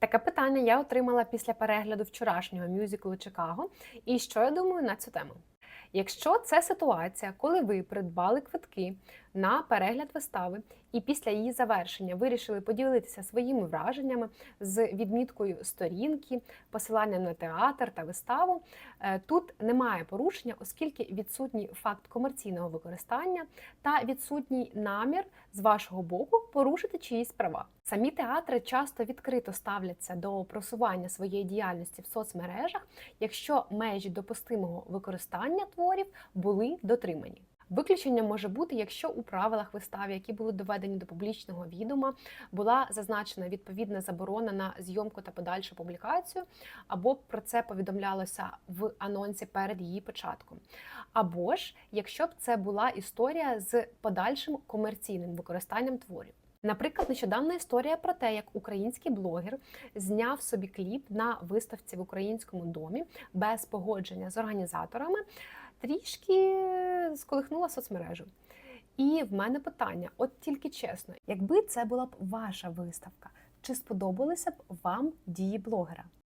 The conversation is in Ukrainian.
Таке питання я отримала після перегляду вчорашнього мюзиклу Чикаго. І що я думаю на цю тему? Якщо це ситуація, коли ви придбали квитки на перегляд вистави, і після її завершення вирішили поділитися своїми враженнями з відміткою сторінки, посиланням на театр та виставу, е, тут немає порушення, оскільки відсутній факт комерційного використання та відсутній намір з вашого боку порушити чиїсь права. Самі театри часто відкрито ставляться до просування своєї діяльності в соцмережах, якщо межі допустимого використання творів були дотримані. Виключення може бути, якщо у правилах вистави, які були доведені до публічного відома, була зазначена відповідна заборона на зйомку та подальшу публікацію, або про це повідомлялося в анонсі перед її початком. Або ж якщо б це була історія з подальшим комерційним використанням творів. Наприклад, нещодавна історія про те, як український блогер зняв собі кліп на виставці в українському домі без погодження з організаторами, трішки сколихнула соцмережу. І в мене питання: от тільки чесно, якби це була б ваша виставка, чи сподобалися б вам дії блогера?